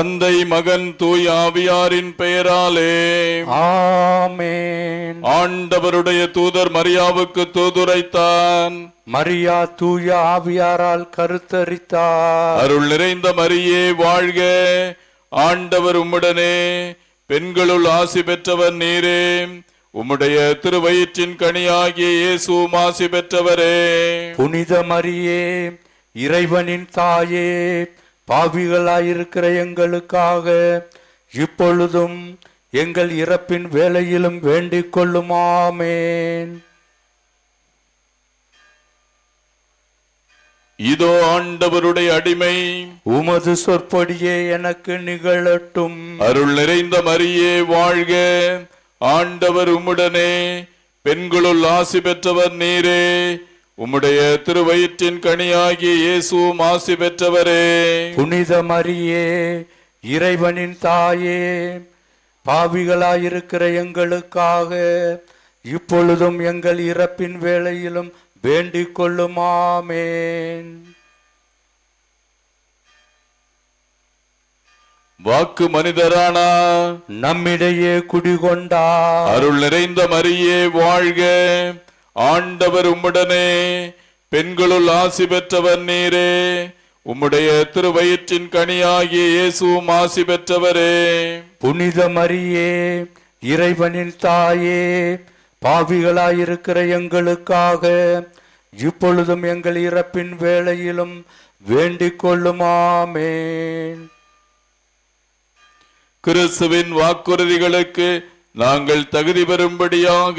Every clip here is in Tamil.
தந்தை மகன் தூய் ஆவியாரின் பெயராலே. ஆமென். ஆண்டவருடைய தூதர் மரியாவுக்கு தூதுரைத்தான். மரியா தூய ஆவியாரால் கருத்தரித்தார். அருள் நிறைந்த மரியே வாழ்க. ஆண்டவர் உம்முடனே. பெண்களுள் ஆசி பெற்றவர் நீரே. உம்முடைய திருவயிற்றின் கனியாகிய இயேசுவும் ஆசி பெற்றவரே. புனித மரியே இறைவனின் தாயே பாவிகளாயிருக்கிற எங்களுக்காக இப்பொழுதும் எங்கள் இறப்பின் வேளையிலும் வேண்டிக் கொள்ளும் ஆமென் இதோ ஆண்டவருடைய அடிமை. உமது சொற்படியே எனக்கு நிகழட்டும். அருள் நிறைந்த மரியே வாழ்க. ஆண்டவர் உம்முடனே பெண்களுள் ஆசி பெற்றவர் நீரே. உம்முடைய திருவயிற்றின் கனியாகிய இயேசுவும் ஆசி பெற்றவரே. புனித மரியே இறைவனின் தாயே பாவிகளாயிருக்கிற எங்களுக்காக இப்பொழுதும் எங்கள் இறப்பின் வேளையிலும் வேண்டிக் வாக்கு மனிதரானா? நம்மிடையே குடிகொண்டார் அருள் நிறைந்த மரியே வாழ்க. ஆண்டவர் உம்முடனே பெண்களுள் ஆசி பெற்றவர் நீரே. உம்முடைய திருவயிற்றின் கனியாகிய இயேசுவும் ஆசி பெற்றவரே. புனித மரியே இறைவனின் தாயே பாவிகளாயிருக்கிற எங்களுக்காக இப்பொழுதும் எங்கள் இறப்பின் வேளையிலும் வேண்டிக் கொள்ளும் ஆமென் கிறிஸ்துவின் வாக்குறுதிகளுக்கு நாங்கள் தகுதி பெறும்படியாக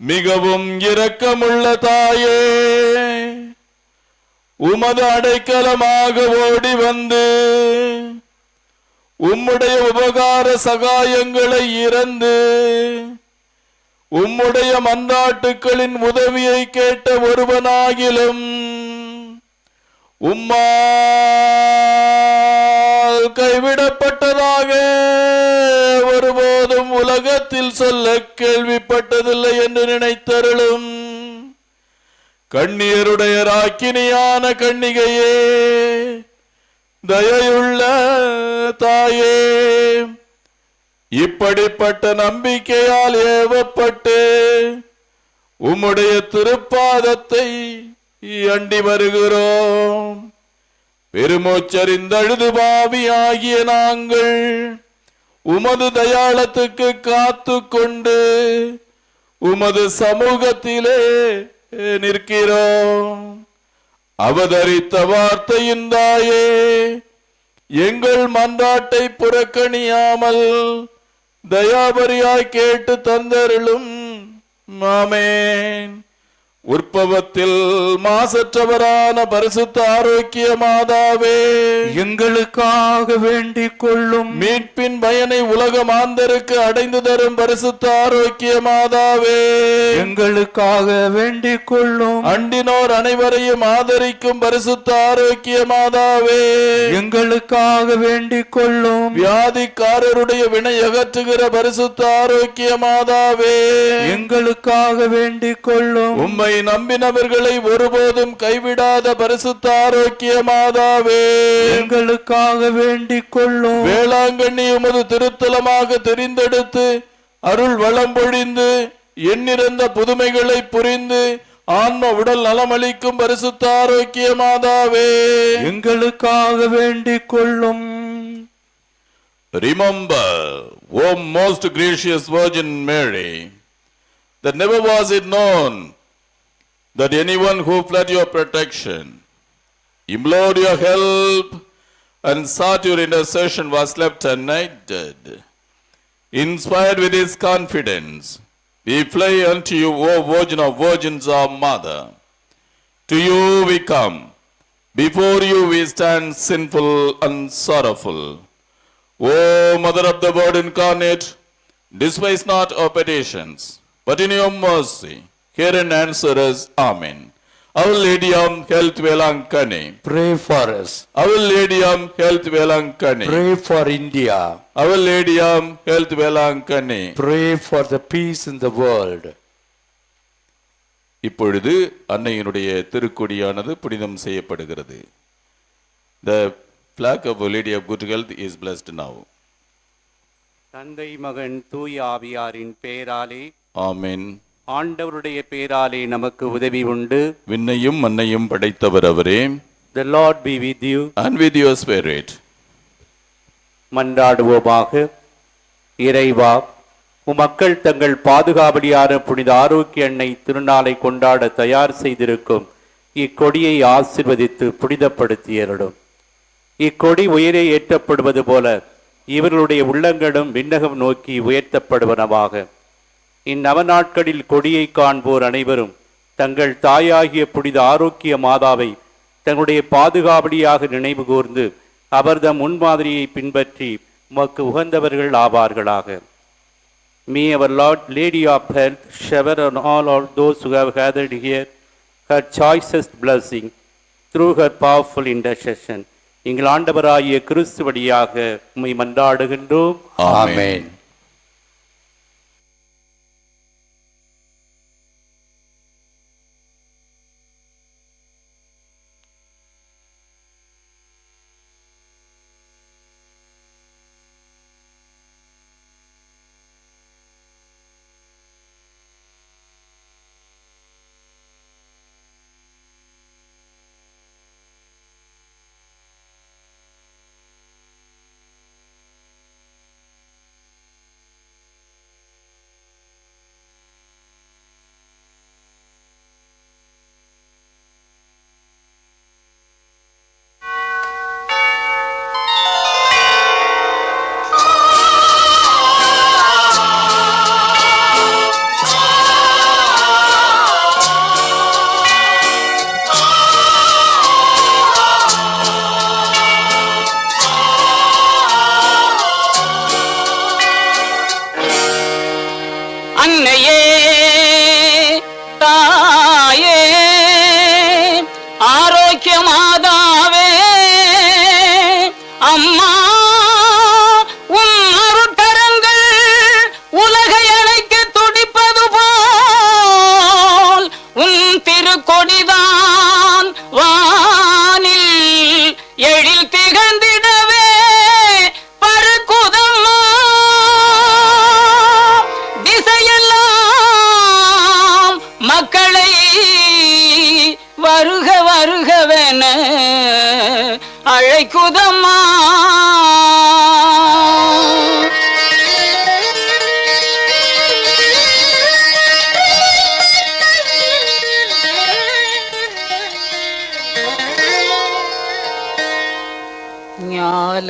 மிகவும் இரக்கமுள்ள தாயே உமது அடைக்கலமாக ஓடி வந்து உம்முடைய உபகார சகாயங்களை இறந்து உம்முடைய மந்தாட்டுக்களின் உதவியை கேட்ட ஒருவனாகிலும் உம்மால் கைவிடப்பட்டதாக உலகத்தில் சொல்ல கேள்விப்பட்டதில்லை என்று நினைத்தருளும். கண்ணியருடைய ராக்கினியான கண்ணிகையே தயையுள்ள தாயே இப்படிப்பட்ட நம்பிக்கையால் ஏவப்பட்டு உம்முடைய திருப்பாதத்தை அண்டி வருகிறோம். பெருமோச்சரிந்தழுது பாவி ஆகிய நாங்கள் உமது தயாளத்துக்கு காத்து கொண்டு உமது சமூகத்திலே நிற்கிறோம். அவதரித்த வார்த்தையின் தாயே எங்கள் மன்றாட்டை புறக்கணியாமல் தயாபரியாய் கேட்டு தந்தருளும். மாமேன் உற்பவத்தில் மாசற்றவரான பரிசுத்த ஆரோக்கிய மாதாவே எங்களுக்காக வேண்டிக் கொள்ளும் மீட்பின் பயனை உலக மாந்தருக்கு அடைந்து தரும் பரிசுத்த ஆரோக்கிய மாதாவே. எங்களுக்காக வேண்டிக் கொள்ளும் அண்டினோர் அனைவரையும் ஆதரிக்கும் பரிசுத்த ஆரோக்கிய மாதாவே. எங்களுக்காக வேண்டிக் கொள்ளும் வியாதிக்காரருடைய வினை அகற்றுகிற பரிசுத்த ஆரோக்கிய மாதாவே. எங்களுக்காக வேண்டிக் கொள்ளும் உம்மை நம்பினவர்களை ஒருபோதும் கைவிடாத பரிசுத்த ஆரோக்கிய மாதாவே. எங்களுக்காக வேண்டிக் கொள்ளும். வேளாங்கண்ணி உமது திருத்தலமாக தெரிந்தெடுத்து அருள் வளம் பொழிந்து எண்ணிறந்த புதுமைகளை புரிந்து ஆன்ம உடல் நலமளிக்கும் பரிசுத்த ஆரோக்கிய மாதாவே. எங்களுக்காக வேண்டிக் கொள்ளும். Remember, O most gracious Virgin Mary, that never was it known that anyone who fled your protection, implored your help, and sought your intercession was left united. Inspired with this confidence, we fly unto you, O Virgin of Virgins, our Mother. To you we come, Before you we stand sinful and sorrowful. O Mother of the Word incarnate, despise not our petitions, but in your mercy, hear and answer us. Amen. Our Lady of Health Velankani. Pray for us. Our Lady of Health Velankani. Pray for India. Our Lady of Health Velankani. Pray for the peace in the world. இப்பொழுது அன்னையினுடைய திருக்கொடியானது புனிதம் செய்யப்படுகிறது The flag of Our Lady of Good Health is blessed now. தந்தை மகன் தூய ஆவியாரின் பெயராலே Amen. ஆண்டவருடைய பெயராலே நமக்கு உதவி உண்டு. விண்ணையும் மண்ணையும் படைத்தவர் அவரே. The Lord be with you and with your spirit. மன்றாடுவோமாக. இறைவா உம் மக்கள் தங்கள் பாதுகாவலியான புனித ஆரோக்கிய எண்ணெய் திருநாளை கொண்டாட தயார் செய்திருக்கும். இக்கொடியை ஆசிர்வதித்து புனிதப்படுத்தியருடும் இக்கொடி உயரே ஏற்றப்படுவது போல இவர்களுடைய உள்ளங்களும் விண்ணகம் நோக்கி உயர்த்தப்படுவனவாக. இந்நவ நாட்களில் கொடியை காண்போர் அனைவரும் தங்கள் தாயாகிய புனித ஆரோக்கிய மாதாவை தங்களுடைய பாதுகாவலியாக நினைவு கூர்ந்து அவர்தம் முன்மாதிரியை பின்பற்றி உமக்கு உகந்தவர்கள் ஆவார்களாக May our Lord Lady of Health shower on all of those who have gathered here her choicest blessing through her powerful intercession. எங்கள் ஆண்டவராகிய கிறிஸ்து வழியாக உம்மை மன்றாடுகின்றோம் Amen.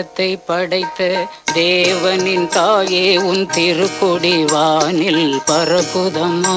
ஞாலத்தை படைத்த தேவனின் தாயே உன் திருக்குடி வானில் பரப்புதம்மா.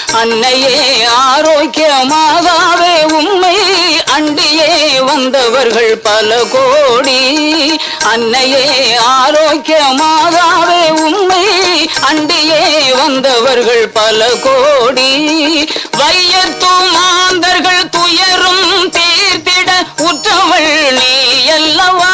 அன்னையே ஆரோக்கியமாகவே உண்மை அண்டியே வந்தவர்கள் பல கோடி. அன்னையே ஆரோக்கியமாகவே உண்மை அண்டியே வந்தவர்கள் பல கோடி. வையத்து மாந்தர்கள் துயரும் தீர்த்திட உற்றவள் நீ அல்லவா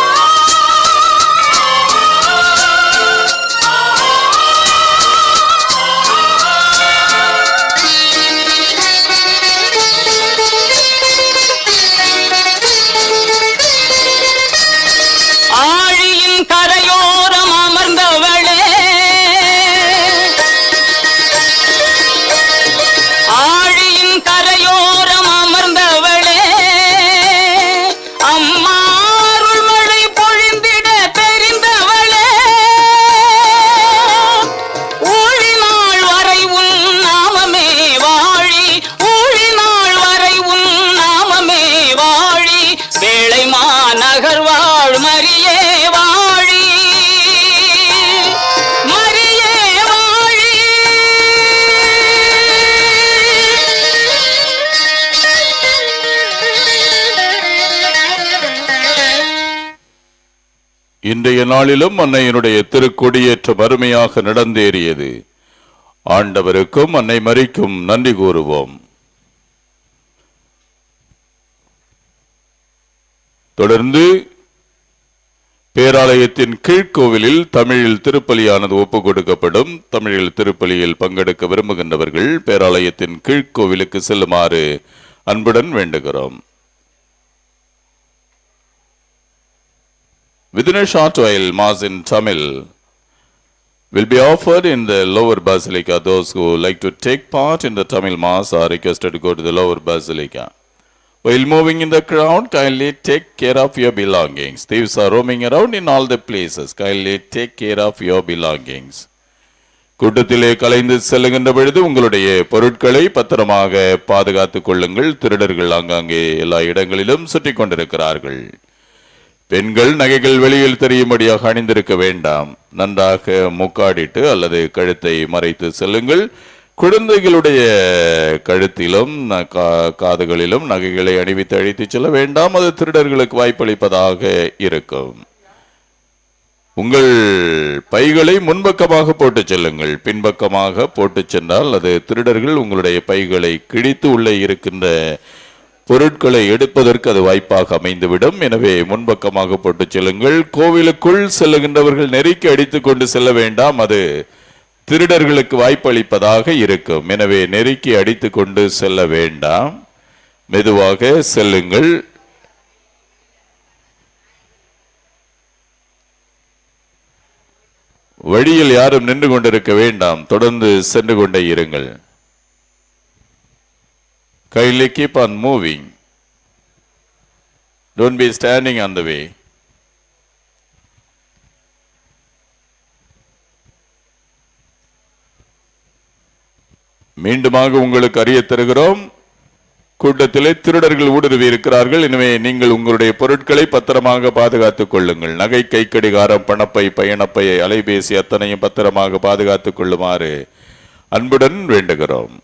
இன்றைய நாளிலும் அன்னையினுடைய திருக்கொடியேற்ற வறுமையாக நடந்தேறியது. ஆண்டவருக்கும் அன்னை மறிக்கும் நன்றி கூறுவோம். தொடர்ந்து பேராலயத்தின் கீழ்கோவிலில் தமிழில் திருப்பலியானது ஒப்புக் கொடுக்கப்படும் தமிழில் திருப்பலியில் பங்கெடுக்க விரும்புகின்றவர்கள் பேராலயத்தின் கீழ்கோவிலுக்கு செல்லுமாறு அன்புடன் வேண்டுகிறோம். Within a short while, Mass in Tamil will be offered in the lower basilica. Those who like to take part in the Tamil Mass are requested to go to the lower basilica. While moving in the crowd, kindly take care of your belongings. Thieves are roaming around in all the places. Kindly take care of your belongings. கூட்டத்திலே கலைந்து செல்லுகின்ற பொழுது உங்களுடைய பொருட்களை பத்திரமாக பாதுகாத்துக் கொள்ளுங்கள் திருடர்கள் ஆங்காங்கே எல்லா இடங்களிலும் சுற்றி கொண்டிருக்கிறார்கள் பெண்கள் நகைகள் வெளியில் தெரியும்படியாக அணிந்திருக்க வேண்டாம். நன்றாக முக்காடிட்டு அல்லது கழுத்தை மறைத்து செல்லுங்கள். குழந்தைகளுடைய கழுத்திலும் கா- காதுகளிலும் நகைகளை அணிவித்து அழைத்து செல்ல வேண்டாம். அது திருடர்களுக்கு வாய்ப்பளிப்பதாக இருக்கும். உங்கள் பைகளை முன்பக்கமாக போட்டுச் செல்லுங்கள். பின்பக்கமாக போட்டுச் சென்றால் அது திருடர்கள் உங்களுடைய பைகளை கிழித்து உள்ளே இருக்கின்ற பொருட்களை எடுப்பதற்கு அது வாய்ப்பாக அமைந்துவிடும். எனவே முன்பக்கமாக போட்டு செல்லுங்கள். கோவிலுக்குள் செல்லுகின்றவர்கள் நெருக்கி அடித்துக் கொண்டு செல்ல வேண்டாம். அது திருடர்களுக்கு வாய்ப்பளிப்பதாக இருக்கும். எனவே நெருக்கி அடித்துக் கொண்டு செல்ல வேண்டாம். மெதுவாக செல்லுங்கள். வழியில் யாரும் நின்று கொண்டிருக்க வேண்டாம். தொடர்ந்து சென்று கொண்டே இருங்கள். கைலி keep on moving don't be standing on the way. மீண்டுமாக உங்களுக்கு அறிய தருகிறோம். கூட்டத்திலே திருடர்கள் ஊடுருவி இருக்கிறார்கள். எனவே நீங்கள் உங்களுடைய பொருட்களை பத்திரமாக பாதுகாத்துக் கொள்ளுங்கள். நகை கை கடிகாரம் பணப்பை பயணப்பை அலைபேசி அத்தனையும் பத்திரமாக பாதுகாத்துக் கொள்ளுமாறு அன்புடன் வேண்டுகிறோம்.